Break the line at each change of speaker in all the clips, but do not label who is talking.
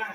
Ah,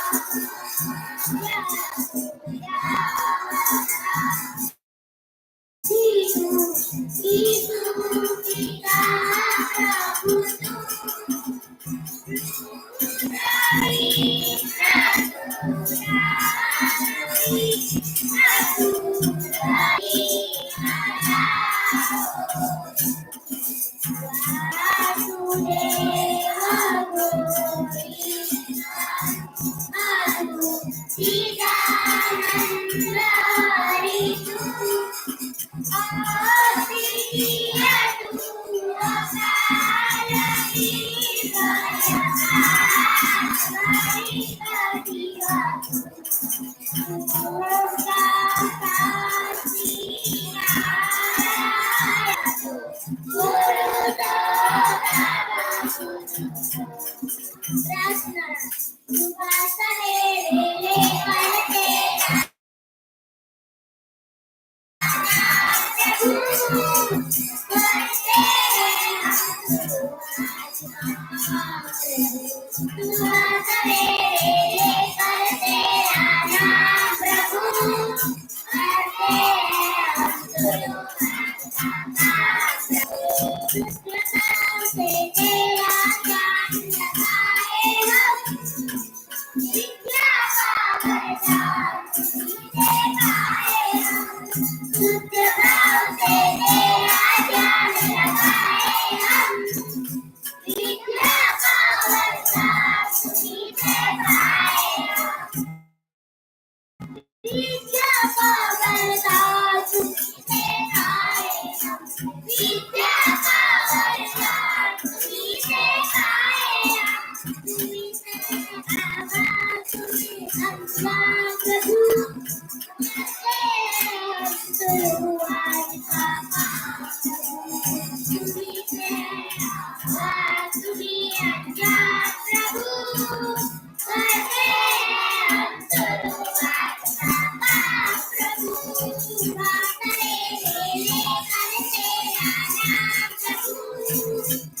Thank you. I'm not afraid to Obrigada. Amém.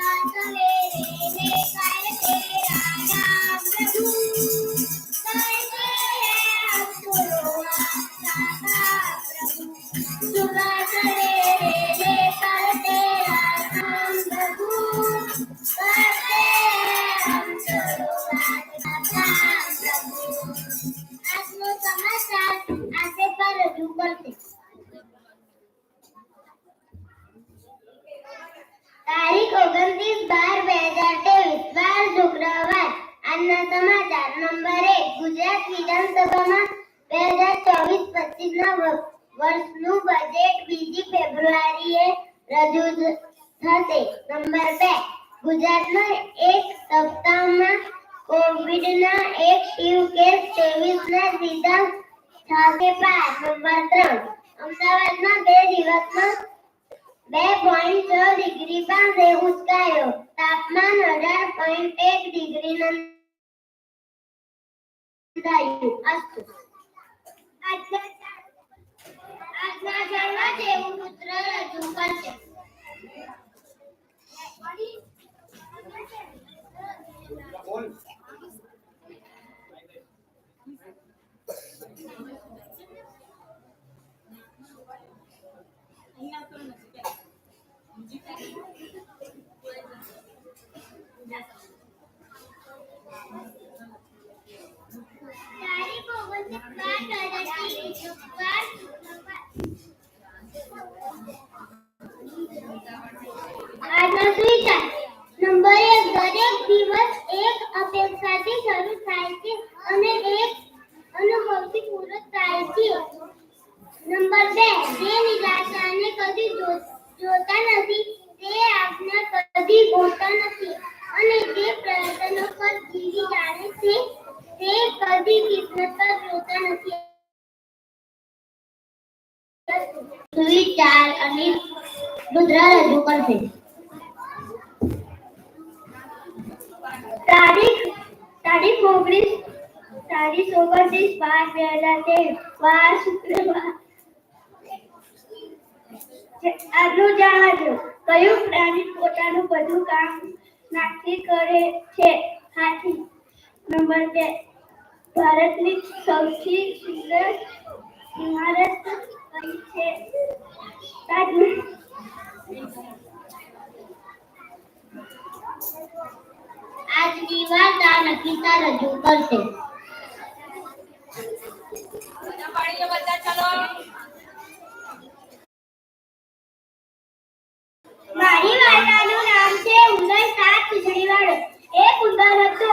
Thank you. Number બે ગુજરાતમાં એક સપ્તાહમાં કોવિડના એક શિવ કેસ પાર. નંબર ત્રણ, અમદાવાદમાં બે દિવસમાં બે પોઈન્ટ છ ડિગ્રી પાસે ઉચકાયો. તાપમાન અઢાર પોઈન્ટ એક ડિગ્રી નોંધાયું અસ્તુ. આજના આજના જેવું પુત્ર રજૂ કરશે. આજનો નંબર એક, દરેક દિવસ એક અપેક્ષાથી શરૂ થાય છે અને એક અનુભવથી પૂરો થાય છે. નંબર બે જે નિરાશાને કદી જોતા નથી. આજનું જાણજો કયું પ્રાણી પોતાનું બધું કામ નાખી કરે છે? હાથી. નંબર બે. ભારતની સૌથી સુંદર ઇમારત કઈ છે? તાજમહેલ આજની વાર્તા નકિતા રજૂ કરશે.
પાણી બધા ચલો
મારી માતાનું નામ છે ઉંદર સાત પૂંછડીવાળો એક ઉંદર હતો.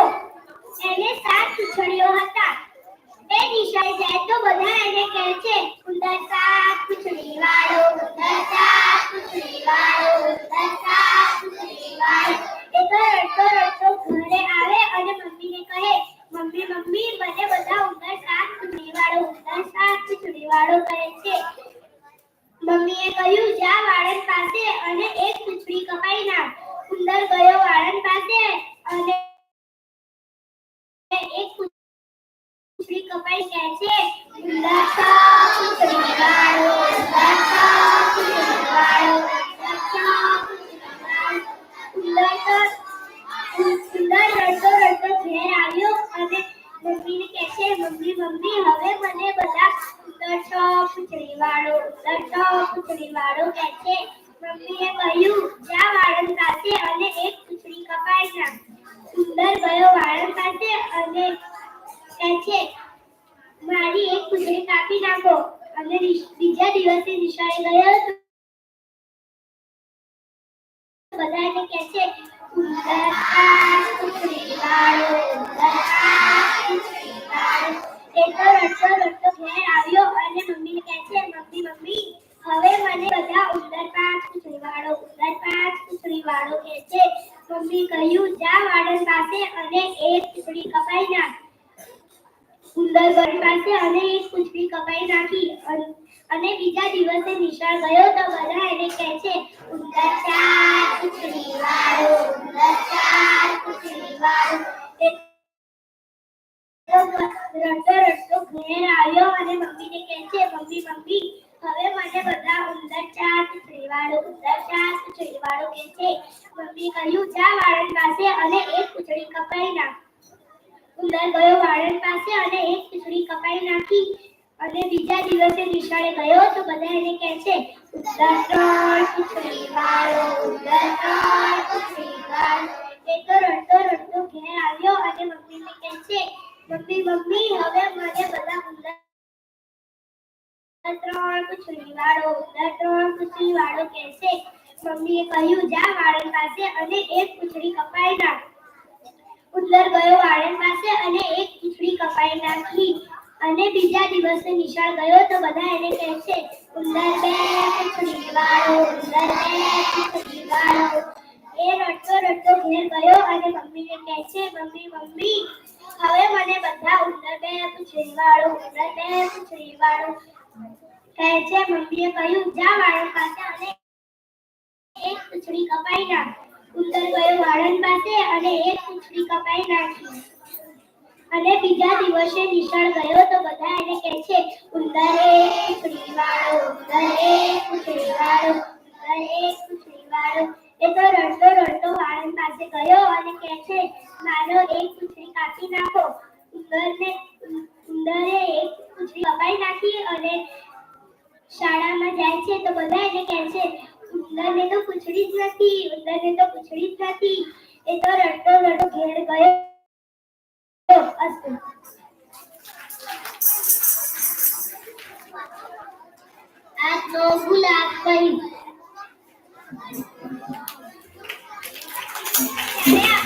હવે મને બધા ઉંદર ચાર પૂંછડી ઉંદર ચાર પૂંછડી કે છે? મમ્મી કહ્યું, જા વાળંદ પાસે અને એક પૂંછડી કપાઈ નાખ. ઉંદર ગયો વાળંદ પાસે અને એક પૂંછડી કપાઈ નાખી. અને બીજા દિવસે નિશાળે ગયો તો બધા એને કહે છે, ઉંદર ત્રણ પૂંછડી વાળો ઉંદર ત્રણ પૂંછડી વાળો એ તો રડતો રડતો ઘેર આવ્યો અને મમ્મીને કહે છે, મમ્મી મમ્મી, હવે મને બધા ઉંદર ત્રણ પૂછડી વાળો ત્રણ પૂછડી વાળો કહે છે મમ્મીએ કહ્યું, જા વાળન પાસે અને એક પૂછડી કપાઈ નાખ. ઉંદર ગયો વાળન પાસે અને એક પૂછડી કપાઈ નાખી. અને બીજા દિવસે નિશાળ ગયો તો બધા એને કહે છે ઉંદર બે પૂછડી વાળો ઉંદર બે પૂછડી વાળો. એ રડતો રડતો ઘેર ગયો અને મમ્મીને કહે છે મમ્મી મમ્મી, હવે મને બધા ઉંદર બે પૂછડી વાળો ઉંદર બે પૂછડી વાળો કહે છે, મમ્મીએ કહ્યું, જા વાળંદ પાસે અને એક પૂંછડી કપાઈ નાખ. ઉંદર ગયો, વાળંદ પાસે અને એક પૂંછડી કપાઈ નાખી. અને બીજા દિવસે નિશાળ ગયો તો બધા એને કહે છે, ઉંદર
Yeah.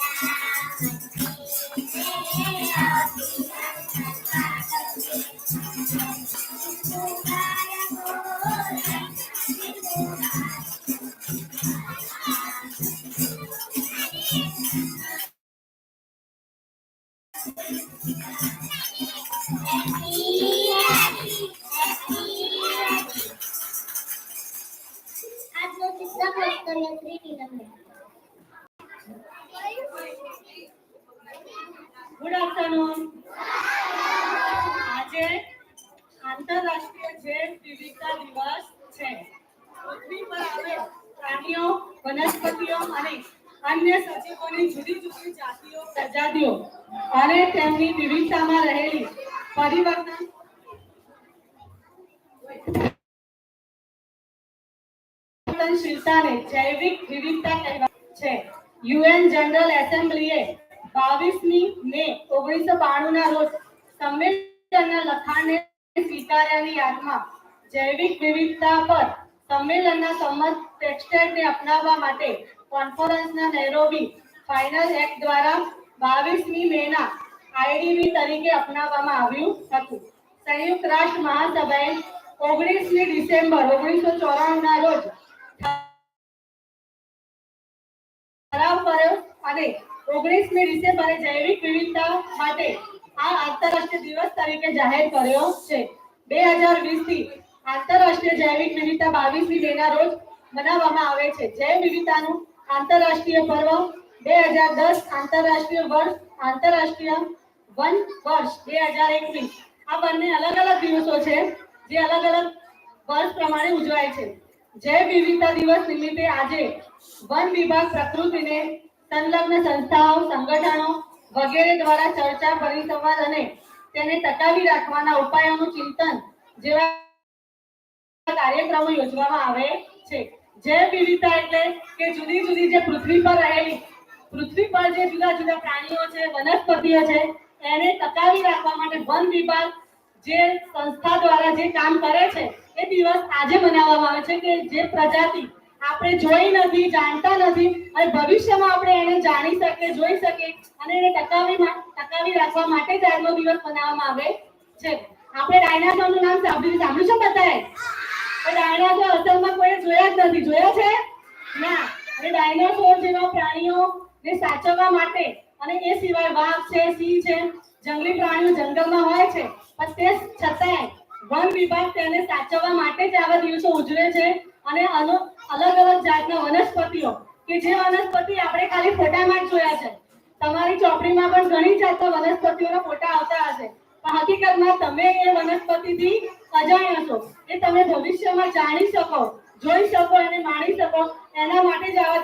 આંતરરાષ્ટ્રીય જૈન વિવિધતા દિવસ છે. પૃથ્વી પર આવેલ પ્રાણીઓ, વનસ્પતિઓ અને અન્ય સજીવોની જુદી જુદી જાતિઓ, પ્રજાતિઓ અને તેમની વિવિધતામાં રહેલી પરિવર્તન
પરિવર્તનશીલતાને જૈવિક વિવિધતા કહેવાય છે. યુએન જનરલ એસેમ્બલીએ બાવીસમી મે ઓગણીસો બાણું ના રોજ સંમેલનના લખાણને સ્વીકાર્યાની યાદમાં જૈવિક વિવિધતા પર સંમેલનના સંમત ટેક્સટાઇલને અપનાવવા માટે કોન્ફરન્સના નૈરોબી ફાઇનલ એક્ટ દ્વારા બાવીસમી મેના આઈડીબી તરીકે અપનાવવામાં આવ્યું હતું. સંયુક્ત રાષ્ટ્ર મહાસભાએ ઓગણીસમી ડિસેમ્બર ઓગણીસો ચોરાણુંના રોજ અને ઓગણીસમી ડિસેમ્બરે જૈવિક વિવિધતા માટે આ આંતરરાષ્ટ્રીય દિવસ તરીકે જાહેર કર્યો છે. બે હજાર વીસથી આંતરરાષ્ટ્રીય જૈવિક વિવિધતા બાવીસ મે ના રોજ મનાવવામાં આવે છે. જૈવ વિવિધતાનું આંતરરાષ્ટ્રીય પર્વ બે હજાર દસ આંતરરાષ્ટ્રીય વર્ષ આંતરરાષ્ટ્રીય વન વર્ષ બે હજાર એકવીસ. આ બંને અલગ અલગ દિવસો છે જે અલગ અલગ વર્ષ પ્રમાણે ઉજવાય છે. જૈવ વિવિધતા દિવસ નિમિત્તે આજે વન વિભાગ પ્રકૃતિને સંલગ્ન સંસ્થાઓ, સંગઠનો વગેરે દ્વારા ચર્ચા પરિસંવાદ અને તેને ટકાવી રાખવાના ઉપાયોનું ચિંતન જેવા કાર્યક્રમો યોજવામાં આવે છે. જૈવ વિવિધતા એટલે કે જુદી જુદી જે પૃથ્વી પર રહેલી, પૃથ્વી પર જે જુદા જુદા પ્રાણીઓ છે, વનસ્પતિઓ છે, એને ટકાવી રાખવા માટે વન વિભાગ જે સંસ્થા દ્વારા જે કામ કરે છે, એ દિવસ આજે મનાવવામાં આવે છે કે જે પ્રજાતિ આપણે જોઈ નથી, જાણતા નથી. અને ભવિષ્યમાં આપણે એને જાણી શકીએ, જોઈ શકીએ અને એને ટકાવી ટકાવી રાખવા માટે જ આજનો દિવસ મનાવવામાં આવે છે. આપણે ડાયનાસોરનું નામ સાંભળ્યું સાંભળ્યું છે બધાએ? પણ ડાયનાસોર અસલમાં કોઈ જોયા જ નથી. જોયા છે? ના. અને ડાયનાસોર જેવા પ્રાણીઓ ને સાચવવા માટે અને એ સિવાય વાઘ છે, સિંહ છે, જંગલી પ્રાણીઓ જંગલમાં હોય છે. પણ તે છતાંય વન વિભાગ તેને સાચવવા માટે જ આવા દિવસો ઉજવે છે. અને અલગ અલગ જાતના વનસ્પતિઓ કે જે વનસ્પતિ આપણે ખાલી ફોટામાં જ જોયા છે. તમારી ચોપડીમાં પણ ઘણી જાતના વનસ્પતિઓના ફોટા આવતા હશે. પણ હકીકતમાં તમે એ વનસ્પતિથી અજાણ છો. એ તમે ભવિષ્યમાં જાણી શકો, જોઈ શકો અને માણી શકો. એના માટે જ આવા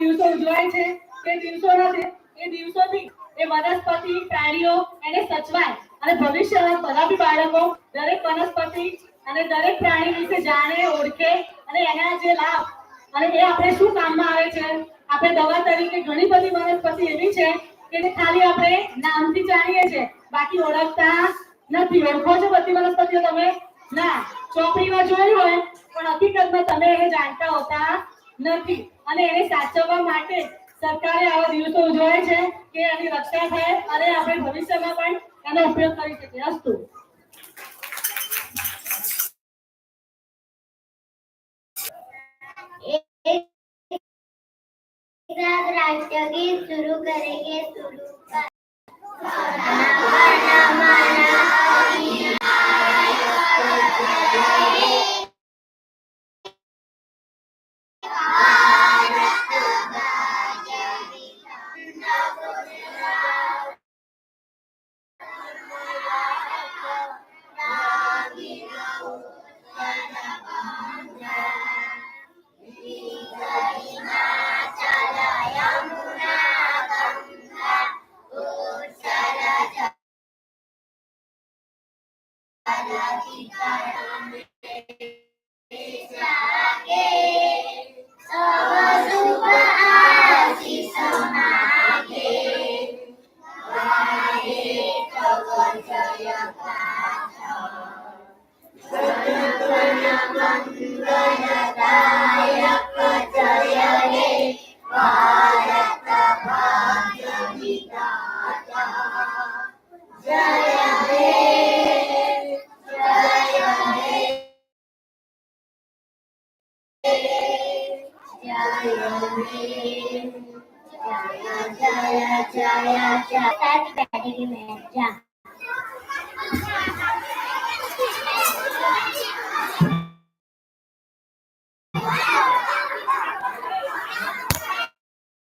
દિવસો ઉજવાય છે તે દિવસો નથી. એ દિવસોથી એ વનસ્પતિ, પ્રાણીઓ એને સચવાય. અને ભવિષ્યના બધા બાળકો દરેક વનસ્પતિ અને દરેક પ્રાણી વિશે જાણે, ઓળખે અને એના જે લાભ અને એ આપણે શું કામમાં આવે છે? આપણે દવા તરીકે ઘણી બધી વનસ્પતિ એવી છે કે ખાલી આપણે નામથી જાણીએ છીએ. બાકી ઓળખતા નથી. ઓળખો છો બધી વનસ્પતિઓ તમે? ના. ચોપડીમાં જોઈ હોય, પણ હકીકતમાં તમે એને જાણતા હોતા નથી. અને એને સાચવવા માટે સરકારે આવા દિવસો ઉજવાય છે કે એની રક્ષા થાય અને આપણે ભવિષ્યમાં પણ એનો ઉપયોગ કરી શકીએ. અસ્તુ.
एक साथ राष्ट्र गीत शुरू करेंगे शुरू कर जय जय மந்தயதா